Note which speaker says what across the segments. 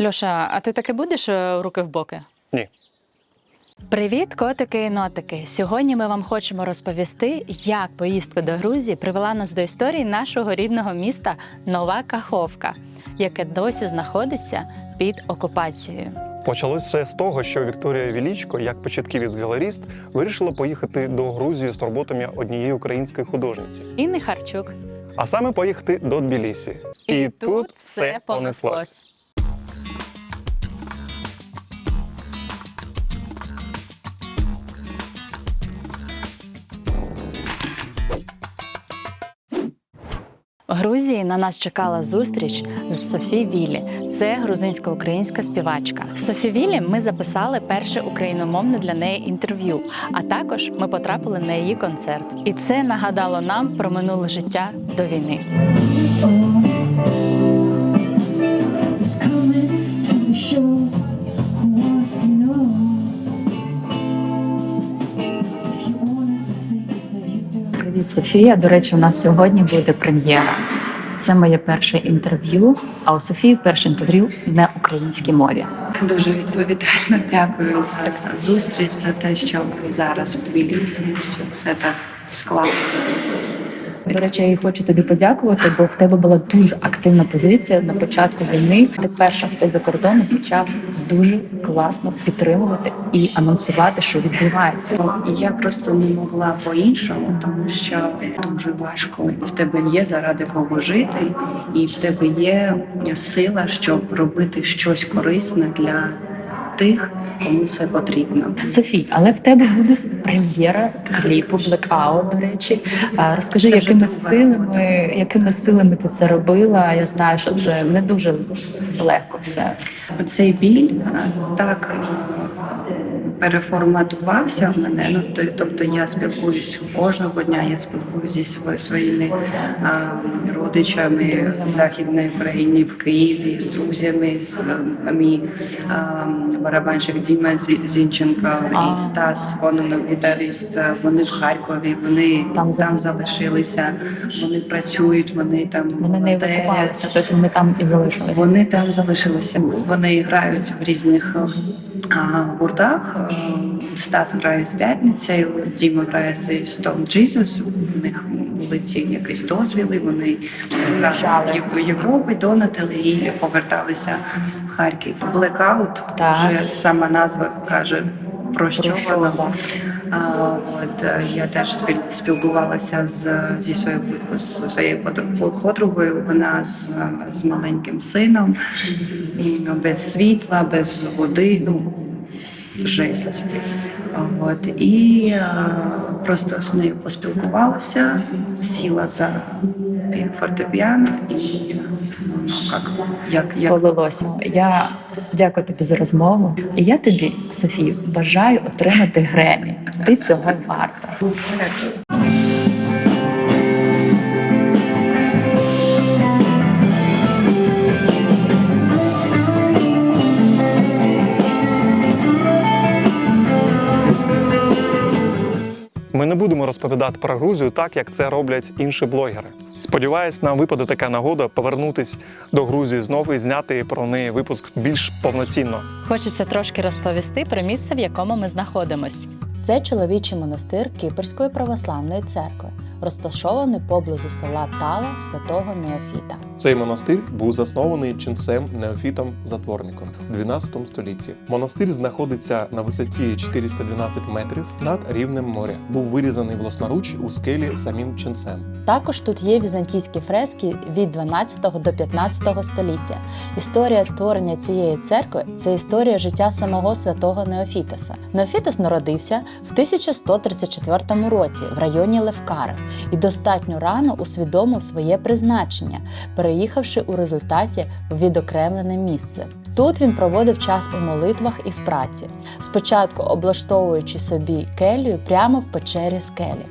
Speaker 1: Льоша, а ти таки будеш е, руки в боки?
Speaker 2: Ні.
Speaker 1: Привіт, котики і нотики! Сьогодні ми вам хочемо розповісти, як поїздка до Грузії привела нас до історії нашого рідного міста Нова Каховка, яке досі знаходиться під окупацією.
Speaker 2: Почалось все з того, що Вікторія Вілічко, як початківець-галеріст, вирішила поїхати до Грузії з роботами однієї української художниці,
Speaker 1: Інни Харчук.
Speaker 2: а саме поїхати до Тбілісі. І, тут все понеслось.
Speaker 1: Грузії на нас чекала зустріч з Софі Вілі. Це грузинсько-українська співачка. Софі Вілі ми записали перше україномовне для неї інтерв'ю. А також ми потрапили на її концерт. І це нагадало нам про минуле життя до війни.
Speaker 3: show.
Speaker 1: Софія. До речі, у нас сьогодні буде прем'єра. Це моє перше інтерв'ю. А у Софії перше інтерв'ю на українській мові.
Speaker 4: Дуже відповідально дякую за зустріч, за те, що зараз в Тбілісі, що все так склалося.
Speaker 1: До речі, я хочу тобі подякувати, бо в тебе була дуже активна позиція на початку війни. Ти перша, хто за кордоном почав дуже класно підтримувати і анонсувати, що відбувається.
Speaker 4: Я просто не могла по-іншому, тому що дуже важко. В тебе є заради кого жити, і в тебе є сила, щоб робити щось корисне для тих, кому це потрібно.
Speaker 1: Софій, але в тебе буде прем'єра кліпу Blackout, до речі. Розкажи,
Speaker 4: Це
Speaker 1: якими силами, якими силами ти це робила? Я знаю, що це не дуже легко все.
Speaker 4: Цей біль так переформатувався в мене. Ну тобто я спілкуюсь кожного дня. Я спілкуюся зі своїми родичами в західній Україні, в Києві, з друзями, з е, мій е, барабанщик Діма Зі- Зінченко і Стас Кононов, гітарист. е, Вони в Харкові, вони
Speaker 1: Там
Speaker 4: там, залишилися, вони працюють, вони там
Speaker 1: Вони не тобто ми там і залишилися.
Speaker 4: Вони там залишилися. Вони грають в різних а, гуртах. Е, Стас грає з п'ятницею, Діма грає зі Stone Jesus. У них були ці якісь дозвіли. Вони грали в Європи, донатили і поверталися в Харків.
Speaker 1: Блекаут
Speaker 4: вже сама назва каже. Про що
Speaker 1: Про що,
Speaker 4: вона от е, я теж спіл- спілкувалася з зі своєю з своєю подруг- подругою. Вона з, з маленьким сином, без світла, без води. Ну жесть. От і е, просто з нею поспілкувалася, сіла за фортепіано і е, як, як, як
Speaker 1: Полилося. Я дякую тобі за розмову. І я тобі, Софію, бажаю отримати Гремі. Ти цього варта.
Speaker 2: Ми не будемо розповідати про Грузію так, як це роблять інші блогери. Сподіваюсь, нам випаде така нагода повернутись до Грузії знову і зняти про неї випуск більш повноцінно.
Speaker 1: Хочеться трошки розповісти про місце, в якому ми знаходимось. Це чоловічий монастир Кіпрської православної церкви, розташований поблизу села Тала святого Неофіта.
Speaker 5: Цей монастир був заснований ченцем Неофітом Затворником у 12 столітті. Монастир знаходиться на висоті 412 метрів над рівнем моря. Був вирізаний власноруч у скелі самим ченцем.
Speaker 1: Також тут є візантійські фрески від 12 до 15 століття. Історія створення цієї церкви це історія життя самого святого Неофітеса. Неофітес народився в 1134 році в районі Левкари і достатньо рано усвідомив своє призначення, переїхавши у результаті в відокремлене місце. Тут він проводив час у молитвах і в праці, спочатку облаштовуючи собі келію прямо в печері скелі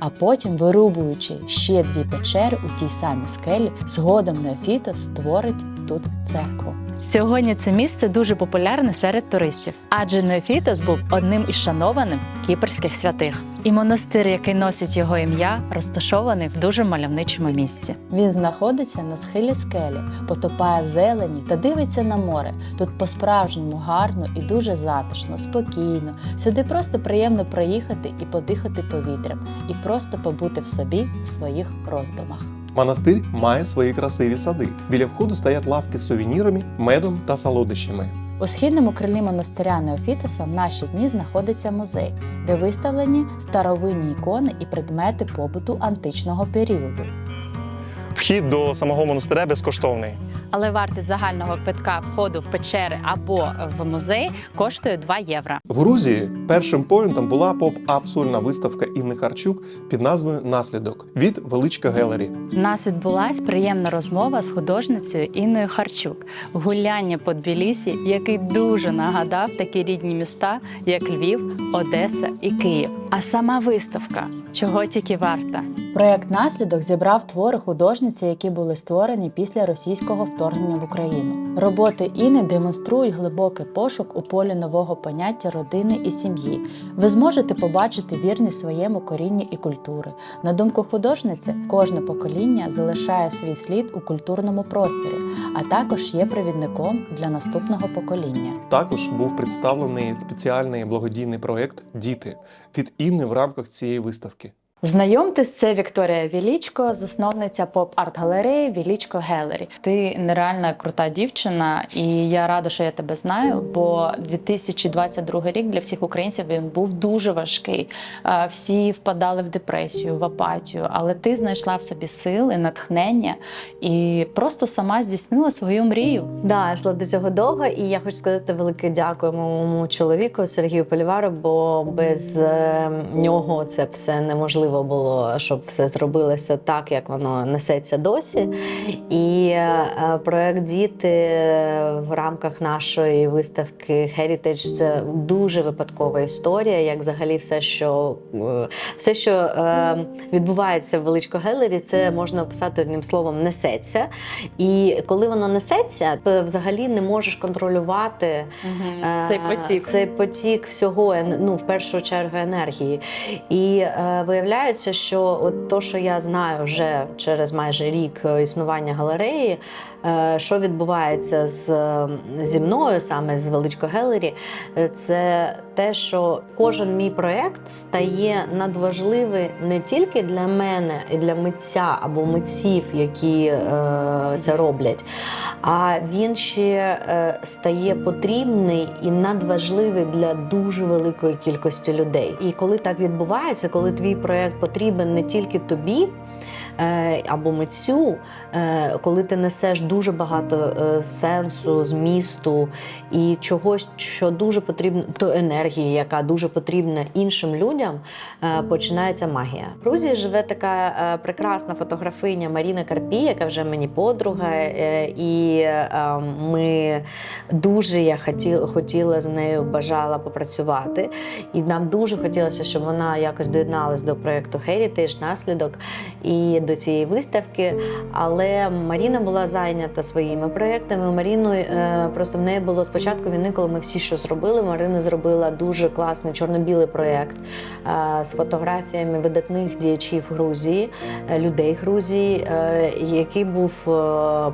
Speaker 1: а потім вирубуючи ще дві печери у тій самій скелі, згодом Неофітос створить тут церкву. Сьогодні це місце дуже популярне серед туристів, адже Неофітос був одним із шанованих кіпрських святих. І монастир, який носить його ім'я, розташований в дуже мальовничому місці. Він знаходиться на схилі скелі, потопає в зелені та дивиться на море. Тут по-справжньому гарно і дуже затишно, спокійно. Сюди просто приємно проїхати і подихати повітрям, і просто побути в собі в своїх роздумах.
Speaker 5: Монастир має свої красиві сади. Біля входу стоять лавки з сувенірами, медом та солодощами.
Speaker 1: У східному крилі монастиря Неофітеса в наші дні знаходиться музей, де виставлені старовинні ікони і предмети побуту античного періоду.
Speaker 2: Вхід до самого монастиря безкоштовний.
Speaker 1: Але вартість загального квитка входу в печери або в музей коштує 2 євро.
Speaker 5: В Грузії першим поінтом була поп-ап сольна виставка Інни Харчук під назвою Наслідок від Величка Гелері.
Speaker 1: У нас відбулась приємна розмова з художницею Інною Харчук. Гуляння по Тбілісі, який дуже нагадав такі рідні міста, як Львів, Одеса і Київ. А сама виставка чого тільки варта. Проект наслідок зібрав твори художниці, які були створені після російського вторгнення в Україну. Роботи Інни демонструють глибокий пошук у полі нового поняття родини і сім'ї. Ви зможете побачити вірність своєму корінню і культури. На думку художниці, кожне покоління залишає свій слід у культурному просторі, а також є провідником для наступного покоління.
Speaker 5: Також був представлений спеціальний благодійний проект Діти від Інни в рамках цієї виставки.
Speaker 1: Знайомтесь, це Вікторія Вілічко, засновниця поп-арт-галереї Вілічко Гелері. Ти нереальна крута дівчина, і я рада, що я тебе знаю. Бо 2022 рік для всіх українців він був дуже важкий. Всі впадали в депресію, в апатію, але ти знайшла в собі сили, натхнення і просто сама здійснила свою мрію.
Speaker 6: Да, йшла до цього довго, і я хочу сказати велике дякую моєму чоловіку Сергію Полівару, бо без е, нього це все неможливо було, щоб все зробилося так, як воно несеться досі. І е, проект Діти в рамках нашої виставки Heritage – це дуже випадкова історія, як взагалі все, що е, все, що е, відбувається в Величко Гелері, це можна описати одним словом несеться. І коли воно несеться, то взагалі не можеш контролювати
Speaker 1: Цей потік.
Speaker 6: цей потік всього, ну в першу чергу енергії. І е, виявляється, що от то, що я знаю вже через майже рік е, існування галереї, що відбувається з, е, зі мною, саме з Величко Гелері, е, це те, що кожен мій проєкт стає надважливий не тільки для мене і для митця або митців, які е, це роблять, а він ще е, стає потрібний і надважливий для дуже великої кількості людей. І коли так відбувається, коли твій проєкт потрібен не тільки тобі. Е, Або митцю, е, коли ти несеш дуже багато е, сенсу, змісту і чогось, що дуже потрібно, то енергії, яка дуже потрібна іншим людям, починається магія. В Грузії живе така прекрасна фотографиня Маріна Карпі, яка вже мені подруга, і е, ми дуже я хотіла з нею бажала попрацювати. І нам дуже хотілося, щоб вона якось доєдналась до проєкту Heritage, наслідок і до цієї виставки. Але Маріна була зайнята своїми проєктами. Маріну е, просто в неї було спочатку війни, коли ми всі щось робили. Марина зробила дуже класний чорно-білий проєкт е, з фотографіями видатних діячів Грузії, е, людей Грузії, який був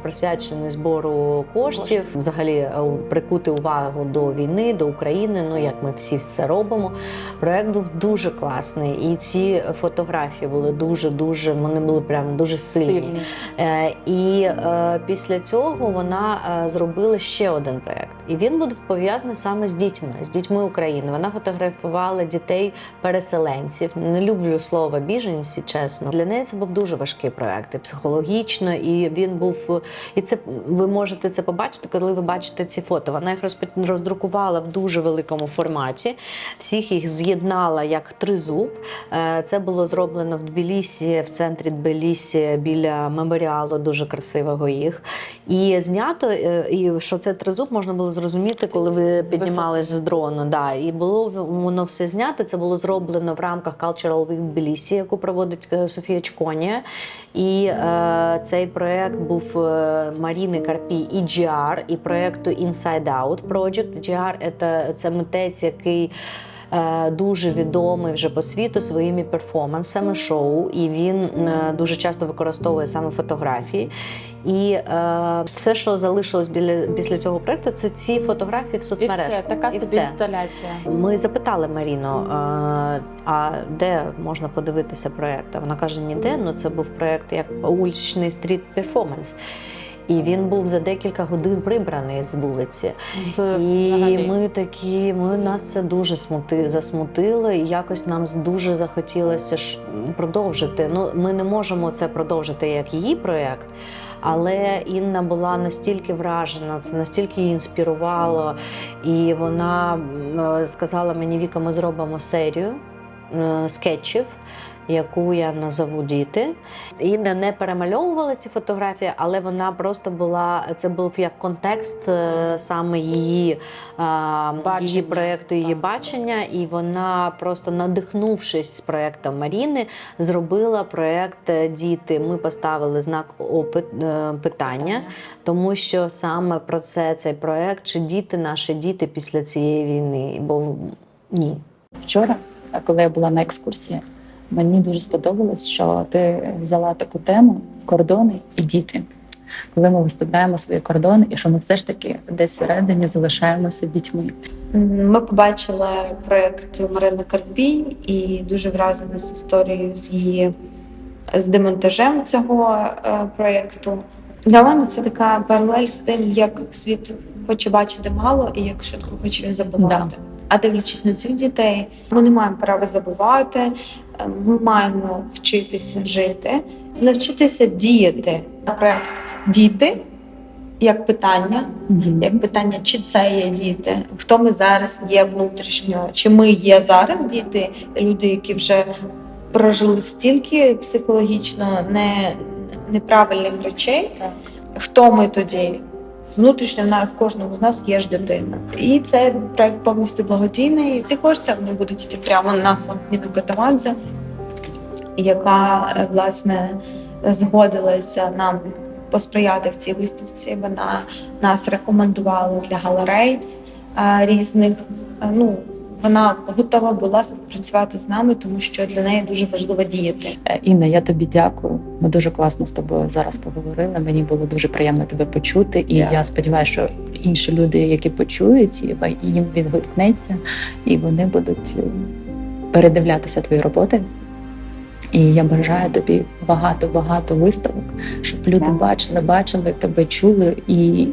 Speaker 6: присвячений збору коштів, взагалі прикути увагу до війни, до України. Ну як ми всі це робимо. Проект був дуже класний, і ці фотографії були дуже дуже. Вони були прям дуже сильні. Е, І е, після цього вона е, зробила ще один проект. І він був пов'язаний саме з дітьми, з дітьми України. Вона фотографувала дітей переселенців. Не люблю слово біженці, чесно. Для неї це був дуже важкий проект, і психологічно, і він був. І це ви можете це побачити, коли ви бачите ці фото. Вона їх роздрукувала в дуже великому форматі. Всіх їх з'єднала як тризуб. Це було зроблено в Тбілісі, в центрі Тбілісі. Тбілісі біля меморіалу, дуже красивого їх. І знято, е, і що це тризуб можна було зрозуміти, коли ви піднімались з дрону. Да. І було воно все знято. Це було зроблено в рамках Cultural Week Тбілісі, яку проводить е, Софія Чконія. І е, цей проект був е, Маріни Карпі і GR, і проекту Inside Out Project. GR – це, митець, який дуже відомий вже по світу своїми перформансами, шоу, і він е, дуже часто використовує саме фотографії. І е, все, що залишилось біля після цього проекту, це ці фотографії в
Speaker 1: І
Speaker 6: соцмережах.
Speaker 1: все, така
Speaker 6: І
Speaker 1: собі
Speaker 6: все.
Speaker 1: інсталяція.
Speaker 6: Ми запитали Маріну, е, а де можна подивитися проєкт? А Вона каже, ніде. Ну це був проєкт як уличний стріт перформанс. І він був за декілька годин прибраний з вулиці.
Speaker 1: Це
Speaker 6: І
Speaker 1: взагалі.
Speaker 6: ми такі, ми нас це дуже смути, засмутило, і якось нам дуже захотілося ж продовжити. Ну, ми не можемо це продовжити як її проєкт. Але Інна була настільки вражена, це настільки її інспірувало, і вона е, сказала мені: Віка, ми зробимо серію е, скетчів, яку я назову діти. Інна не перемальовувала ці фотографії, але вона просто була це був як контекст е, саме її, а,
Speaker 1: Бачення,
Speaker 6: її проєкту, її
Speaker 1: так.
Speaker 6: бачення, і вона просто надихнувшись з проєктом Маріни, зробила проєкт е, Діти. Ми поставили знак опит, е, питання, тому що саме про це цей проєкт, чи діти наші діти після цієї війни, бо ні.
Speaker 7: Вчора, коли я була на екскурсії, мені дуже сподобалось, що ти взяла таку тему кордони і діти. Коли ми виставляємо свої кордони, і що ми все ж таки десь всередині залишаємося дітьми.
Speaker 8: Ми побачили проєкт Марини Карпій і дуже вразені з історією з її з демонтажем цього е, проєкту. Для мене це така паралель з тим, як світ хоче бачити мало і як швидко хоче він забувати. А дивлячись на цих дітей, ми не маємо права забувати. Е, Ми маємо вчитися жити, навчитися діяти. Проєкт діти як питання, як питання, чи це є діти, хто ми зараз є внутрішньо, чи ми є зараз діти, люди, які вже прожили стільки психологічно не, неправильних речей. Хто ми тоді? Внутрішньо в нас в кожному з нас є ж дитина. І це проект повністю благодійний. Ці кошти вони будуть йти прямо на фонд Ніну Катамадзе, яка е, власне згодилася нам посприяти в цій виставці. Вона нас рекомендувала для галерей е, різних. Е, Ну, вона готова була співпрацювати з нами, тому що для неї дуже важливо діяти.
Speaker 7: Е, Інна, я тобі дякую. Ми дуже класно з тобою зараз поговорили. Мені було дуже приємно тебе почути, і
Speaker 8: Дякую.
Speaker 7: я сподіваюся, що інші люди, які почують, їм відгукнеться, і вони будуть е, передивлятися твої роботи. І я бажаю тобі багато-багато виставок, щоб люди
Speaker 8: Дякую.
Speaker 7: бачили, бачили тебе, чули, і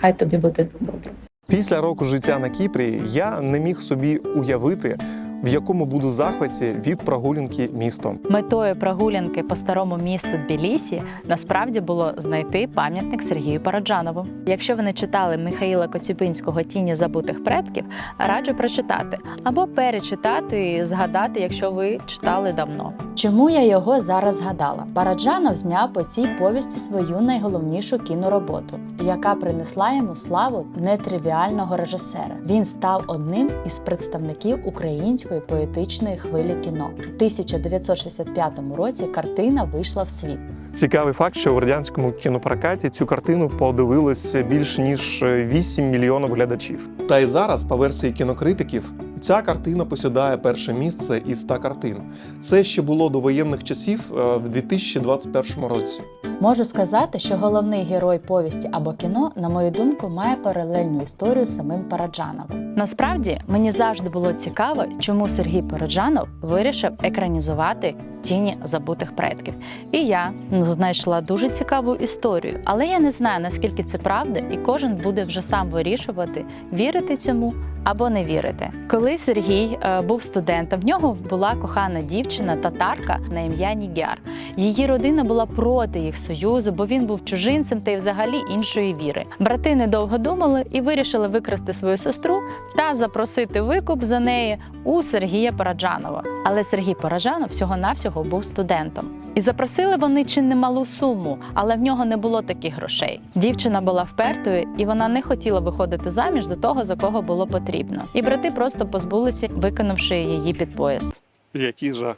Speaker 7: хай тобі буде добре.
Speaker 2: Після року життя на Кіпрі я не міг собі уявити, в якому буду захваті від прогулянки містом.
Speaker 1: Метою прогулянки по старому місту Тбілісі насправді було знайти пам'ятник Сергію Параджанову. Якщо ви не читали Михаїла Коцюбинського Тіні забутих предків, раджу прочитати або перечитати і згадати, якщо ви читали давно. Чому я його зараз згадала? Параджанов зняв по цій повісті свою найголовнішу кінороботу, яка принесла йому славу нетривіального режисера. Він став одним із представників української поетичної хвилі кіно. У 1965 році картина вийшла в світ.
Speaker 2: Цікавий факт, що в радянському кінопрокаті цю картину подивилось більш ніж 8 мільйонів глядачів.
Speaker 5: Та й зараз, по версії кінокритиків, ця картина посідає перше місце із 100 картин. Це ще було до воєнних часів е, в 2021 році.
Speaker 1: Можу сказати, що головний герой повісті або кіно, на мою думку, має паралельну історію з самим Параджановим. Насправді мені завжди було цікаво, чому Сергій Параджанов вирішив екранізувати тіні забутих предків. І я знайшла дуже цікаву історію, але я не знаю наскільки це правда, і кожен буде вже сам вирішувати, вірити цьому або не вірити. Коли Сергій е, був студентом, в нього була кохана дівчина татарка на ім'я Нігяр. Її родина була проти їх союзу, бо він був чужинцем та й взагалі іншої віри. Брати недовго думали і вирішили викрасти свою сестру та запросити викуп за неї у Сергія Параджанова. Але Сергій Параджанов всього навсього був студентом. І запросили вони чи немалу суму, але в нього не було таких грошей. Дівчина була впертою, і вона не хотіла виходити заміж за того, за кого було потрібно. І брати просто позбулися, виконавши її під поїзд.
Speaker 2: Який жах.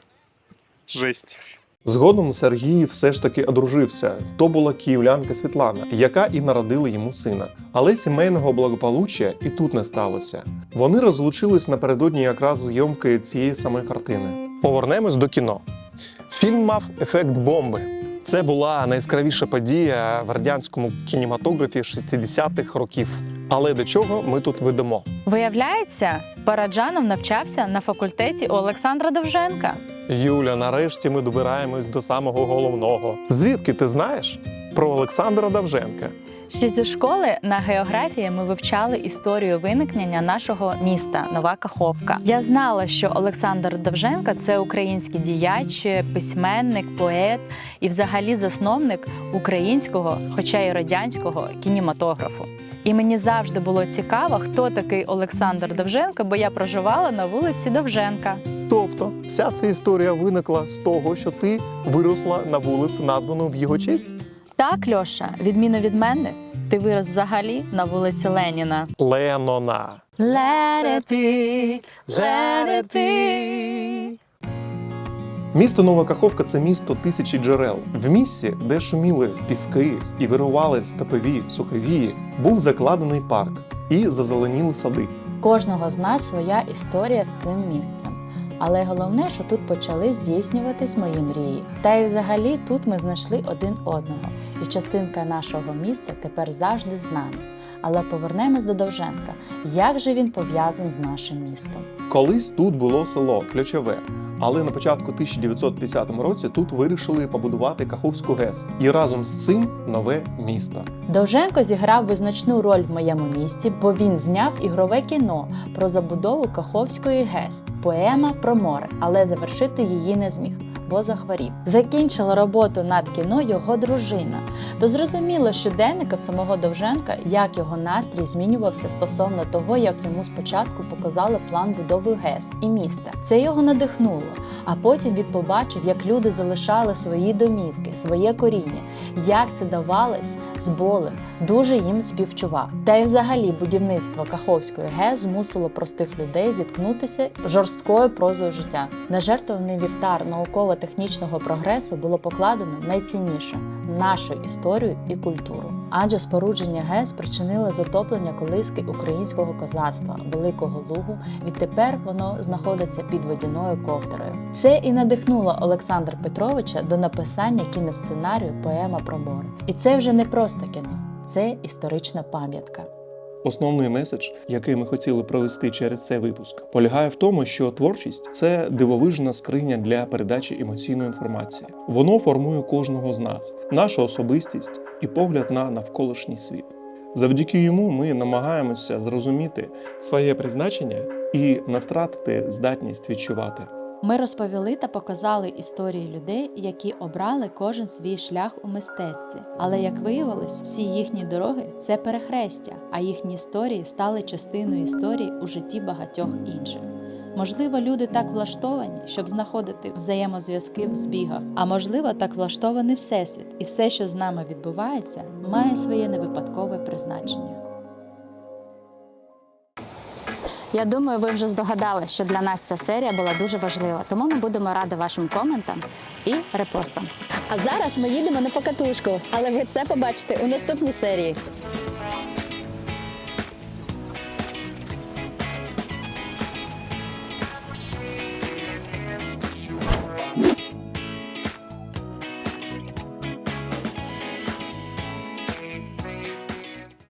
Speaker 2: Жесть.
Speaker 5: Згодом Сергій все ж таки одружився. То була київлянка Світлана, яка і народила йому сина. Але сімейного благополуччя і тут не сталося. Вони розлучились напередодні якраз зйомки цієї самої картини.
Speaker 2: Повернемось до кіно. Фільм мав ефект бомби. Це була найяскравіша подія в радянському кінематографі 60-х років. Але до чого ми тут ведемо?
Speaker 1: Виявляється, Параджанов навчався на факультеті у Олександра Довженка.
Speaker 2: Юля, нарешті ми добираємось до самого головного. Звідки ти знаєш про Олександра Давженка?
Speaker 1: Ще зі школи на географії ми вивчали історію виникнення нашого міста Нова Каховка. Я знала, що Олександр Довженко це український діяч, письменник, поет і, взагалі, засновник українського, хоча й радянського кінематографу. І мені завжди було цікаво, хто такий Олександр Довженко, бо я проживала на вулиці Довженка.
Speaker 2: Тобто, вся ця історія виникла з того, що ти виросла на вулиці, названу в його честь?
Speaker 1: Так, Льоша, відміну від мене, ти вирос взагалі на вулиці Леніна.
Speaker 2: Ленона.
Speaker 1: Let it
Speaker 2: be,
Speaker 1: let it be.
Speaker 5: Місто Нова Каховка це місто тисячі джерел. В місці, де шуміли піски і вирували степові суховії, був закладений парк і зазеленіли сади.
Speaker 1: кожного з нас своя історія з цим місцем. Але головне, що тут почали здійснюватись мої мрії. Та й взагалі тут ми знайшли один одного, і частинка нашого міста тепер завжди з нами. Але повернемось до Довженка. Як же він пов'язаний з нашим містом?
Speaker 5: Колись тут було село Ключове, але на початку 1950 році тут вирішили побудувати Каховську ГЕС і разом з цим нове місто.
Speaker 1: Довженко зіграв визначну роль в моєму місті, бо він зняв ігрове кіно про забудову Каховської ГЕС, поема про море, але завершити її не зміг. Бо захворів. Закінчила роботу над кіно його дружина. То зрозуміло щоденника в самого Довженка, як його настрій змінювався стосовно того, як йому спочатку показали план будови ГЕС і міста. Це його надихнуло. А потім він побачив, як люди залишали свої домівки, своє коріння, як це давалось з болем, дуже їм співчував. Та й взагалі будівництво Каховської ГЕС змусило простих людей зіткнутися жорсткою прозою життя. На жертвований вівтар науково-технічного прогресу було покладено найцінніше нашу історію і культуру. Адже спорудження ГЕС спричинило затоплення колиски українського козацтва Великого Лугу. Відтепер воно знаходиться під водяною ковдрою. Це і надихнуло Олександра Петровича до написання кіносценарію Поема про море. І це вже не просто кіно, це історична пам'ятка.
Speaker 5: Основний меседж, який ми хотіли провести через цей випуск, полягає в тому, що творчість це дивовижна скриня для передачі емоційної інформації. Воно формує кожного з нас, нашу особистість і погляд на навколишній світ. Завдяки йому ми намагаємося зрозуміти своє призначення і не втратити здатність відчувати.
Speaker 1: Ми розповіли та показали історії людей, які обрали кожен свій шлях у мистецтві. Але як виявилось, всі їхні дороги це перехрестя, а їхні історії стали частиною історії у житті багатьох інших. Можливо, люди так влаштовані, щоб знаходити взаємозв'язки в збігах, а можливо, так влаштований всесвіт, і все, що з нами відбувається, має своє невипадкове призначення.
Speaker 9: Я думаю, ви вже здогадалися, що для нас ця серія була дуже важлива, тому ми будемо раді вашим коментам і репостам. А зараз ми їдемо на покатушку, але ви це побачите у наступній серії.